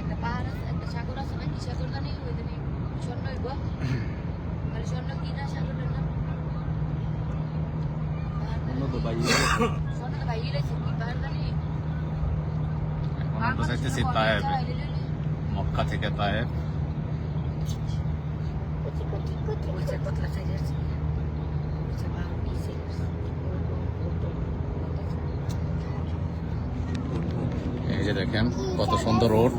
একটা পাহাড় আছে একটা সাগর আছে না কি সাগর জানি ওই জানি স্বর্ণ হইব মানে স্বর্ণ কি না সাগরের নাম অন্য তো বাইরে স্বর্ণ তো বাইরে গেছে কি পাহাড় জানি আমরা যাইতেছি তায়েফে মক্কা থেকে তায়েফ বলছে কতটা সাইজ আছে বলছে পাহাড় নিচে এই যে দেখেন, কত সুন্দর রোড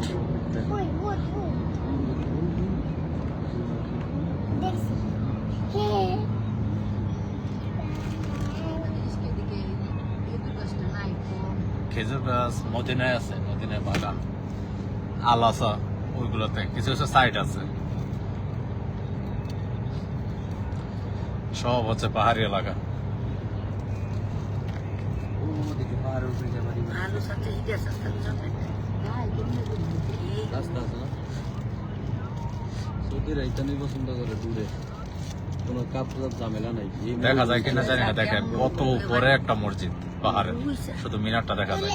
খেজুর গাছ, মদিনায় আছে, মদিনায় বাগান আল আসা ওইগুলোতে, কিছু কিছু সাইড আছে। সব হচ্ছে পাহাড়ি এলাকা ও দেখি পাহাড়ের উপরে যে বাড়ি আলু সাথে হিটে সাথে সাথে নাই কেমনে এই রাস্তা আছে না? সৌদিরা ইতানি পছন্দ করে দূরে। কোনো কাপ ঝামেলা নাই। দেখা যায় কিনা জানি না দেখেন কত উপরে একটা মসজিদ পাহাড়ে। শুধু মিনারটা দেখা যায়।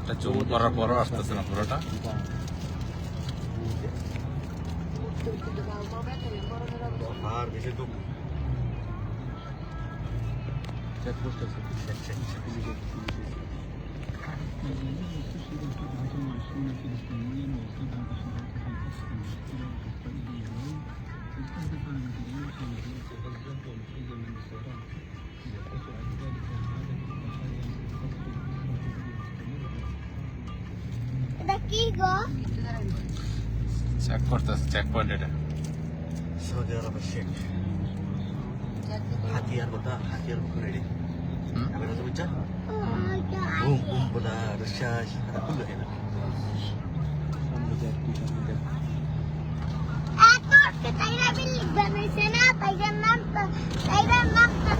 এটা জুম করার পরও আসতেছে না পুরোটা। পাহাড় বেশি তো চেক করতেছে চেক পয়েন্ট এটা সৌদি আরবের শেখ হাতিয়ার কথা হাতিয়ার কথা রেডি হুম? আমি রাজা বুঝছা ও এটা বুম বুম বলা রশাশ হ্যাঁ, হ্যাঁ, হ্যাঁ, হ্যাঁ। এত কে তাইরা বিল্ডিং বানাইছে না তাইরার নাম তো তাইরার নাম তো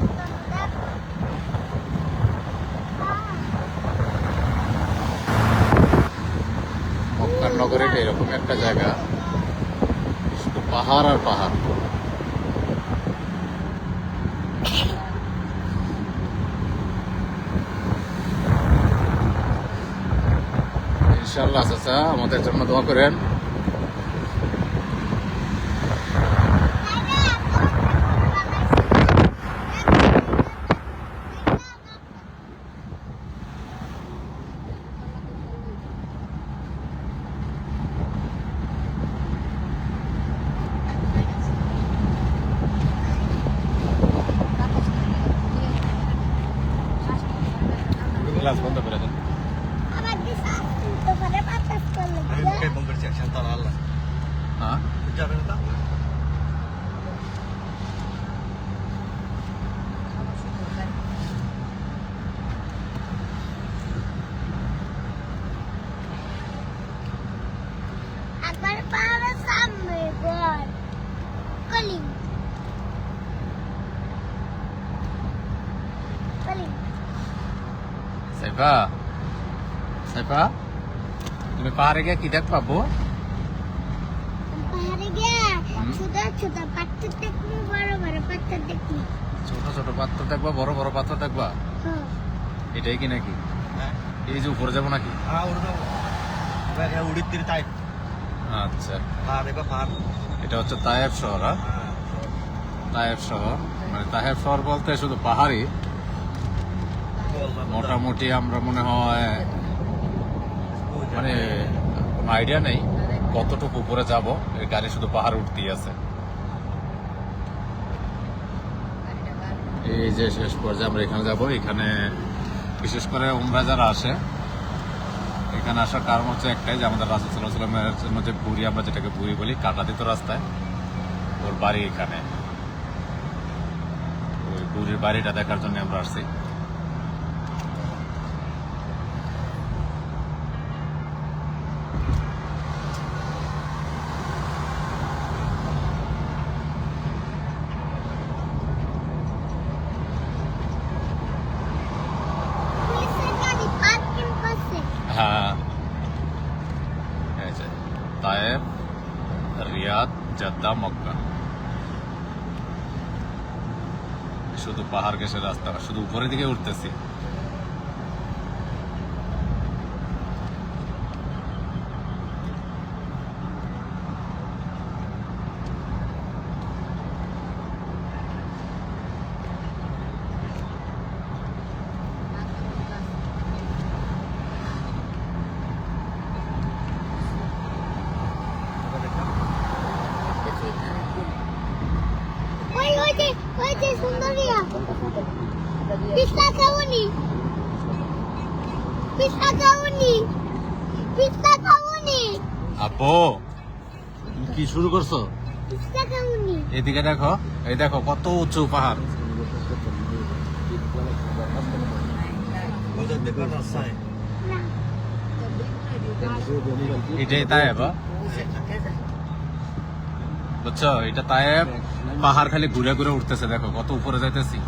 মক্কার নগরে এরকম একটা জায়গা শুধু পাহাড় আর পাহাড় ইনশাল্লাহ চাচা আমাদের জন্য দোয়া করেন। গ্লাস বন্ধ করে দেন আমার কি শ্বাস তো করে বাতাস করলে আমি মুখে বম করেছি একসাথে তালা আল্লাহ হ্যাঁ যাবে না একবার পাহাড়ের সামনে ঘর কলিং কলিং সাইফা সাইফা তুমি পাহাড়ে গিয়ে কি দেখ পাবো? পাহাড়ে গিয়ে ছোট ছোট পাথর দেখব বড় বড় পাথর দেখবি। ছোট ছোট পাথর দেখবা বড় বড় পাথর দেখবা? হ্যাঁ। এটাই কি নাকি? হ্যাঁ। এই যে উপরে যাব নাকি? হ্যাঁ আচ্ছা। পাহাড় এবার পাহাড়। এটা হচ্ছে তায়েব শহর? তায়েব শহর মানে তায়েব শহর বলতে শুধু পাহাড়ি মোটামুটি আমরা মনে হয় মানে কোনো আইডিয়া নেই কতটুকু উপরে যাব। এই গাড়ি শুধু পাহাড় উঠতেই আছে। এই যে শেষ পর্যায়ে আমরা এখানে যাব। এখানে বিশেষ করে উমরা যারা আসে, এখানে আসার কারণ হচ্ছে একটাই যে আমাদের রাসুল সাল্লাহ সাল্লামের জন্য যে বুড়ি, আমরা যেটাকে বুড়ি বলি, কাটা দিত রাস্তায়। ওর বাড়ি এখানে। ওই বাড়িটা দেখার জন্য আমরা আসছি পুলিশের গাড়ি পার্কিং করছে হ্যাঁ এই যে তায়েব রিয়াদ জদ্দা মক্কা শুধু পাহাড় গেছে রাস্তা শুধু উপরের দিকে উঠতেছি ওই ওই যে ওই যে সুন্দরিয়া পিস্তা খাওনি। পিস্তা খাওনি। পিস্তা খাওনি। আপু তুমি কি শুরু করছ? পিস্তা খাওনি। এদিকে দেখো এই দেখো কত উঁচু পাহাড়। এটাই তায়েব হ্যাঁ? বুঝছ এটা তায়েব পাহাড় খালি ঘুরে ঘুরে উঠতেছে, দেখো কত উপরে যাইতেছি।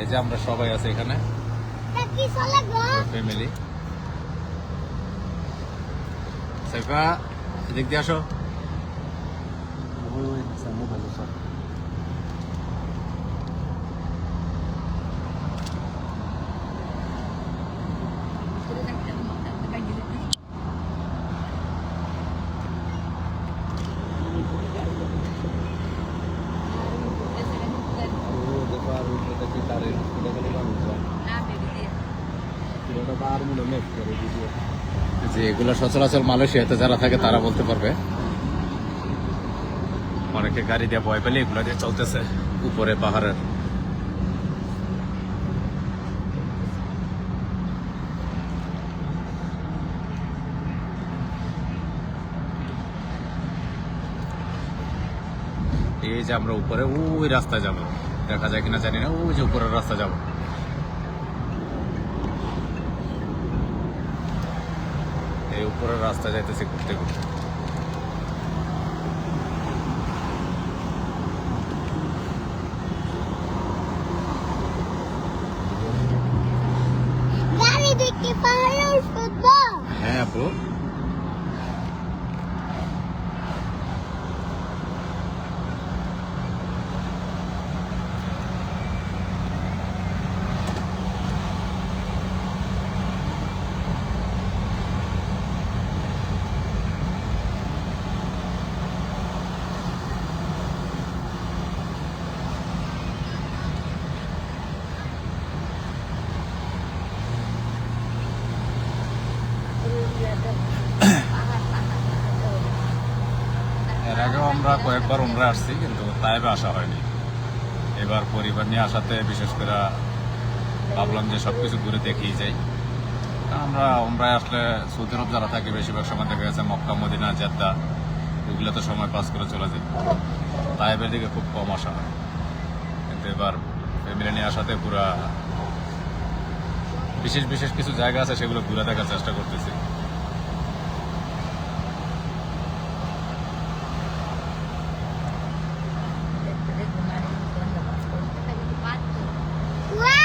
এই যে আমরা সবাই আছি এখানে। ফ্যামিলি সাইফা, এদিক দিয়ে আসো। ভালো সব ও দেখো আর ওই দেখি তারের এটা খালি মানুষ যায় পুরোটা বার মনে মেক করে ভিডিও যে এগুলো সচরাচর মালয়েশিয়াতে যারা থাকে, তারা বলতে পারবে। অনেকে গাড়ি দিয়ে ভয় পেলে এগুলো দিয়ে চলতেছে, উপরে, পাহাড়ের। এই যে আমরা উপরে, ওই রাস্তায় যাব। দেখা যায় কিনা জানি না, ওই যে উপরের রাস্তা যাব। এই উপরের রাস্তা যাইতেছি ঘুরতে ঘুরতে। হ্যাঁ আপু। কয়েকবার উমরা আসছি, কিন্তু তাইবে আসা হয়নি। এবার পরিবার নিয়ে আসাতে বিশেষ করে ভাবলাম যে সব কিছু ঘুরে দেখিয়ে যাই। আমরা উমরায় আসলে সৌদি আরব যারা থাকে, বেশিরভাগ সময় দেখা গেছে মক্কা, মদিনা, জেদ্দা ওইগুলোতে সময় পাস করে চলে যায়। তাইবের দিকে খুব কম আসা হয়। কিন্তু এবার ফ্যামিলি নিয়ে আসাতে পুরা বিশেষ বিশেষ কিছু জায়গা আছে, সেগুলো ঘুরে দেখার চেষ্টা করতেছি ওয়ে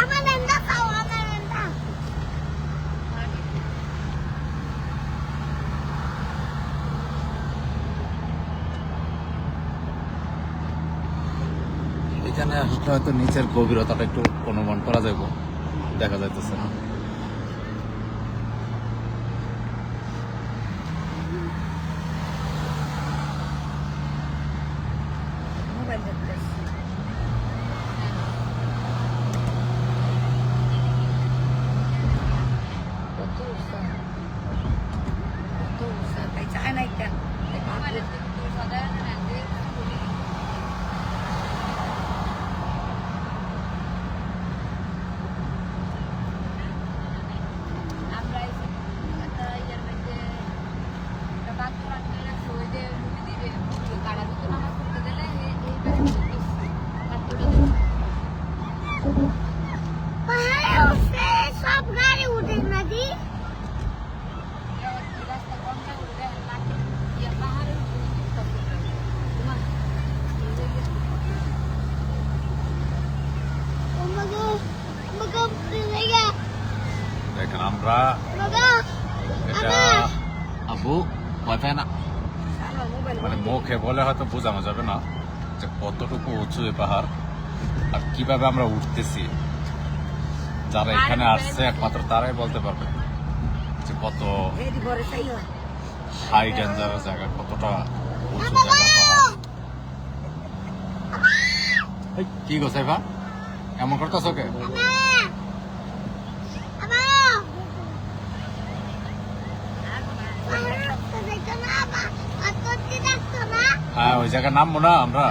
আমার এন্ডা খাও আমার এন্ডা এখানে আসলে হয়তো নিচের গভীরতাটা একটু অনুমান করা যাবে দেখা যাইতেছে না। মুখে বলে হয়তো বোঝানো যাবে না যে কতটুকু উঁচু এই পাহাড় আর কীভাবে আমরা উঠতেছি। যারা এখানে আসছে একমাত্র তারাই বলতে পারবে যে কত হাই ডেঞ্জারাস জায়গা কতটা উঁচু জায়গা পাহাড়। কি গো সাইফা? এমন করতেছ কে আমা আমা পাহাড়ের রাস্তা দেখো না আমা পাথরটি দেখছ না হ্যাঁ ওই জায়গার নাম মনে আমরা?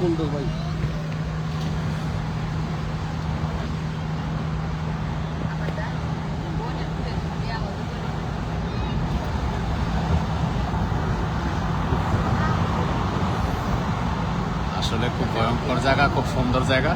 ইসকালা ভাই। আসলে খুব ভয়ঙ্কর জায়গা খুব সুন্দর জায়গা।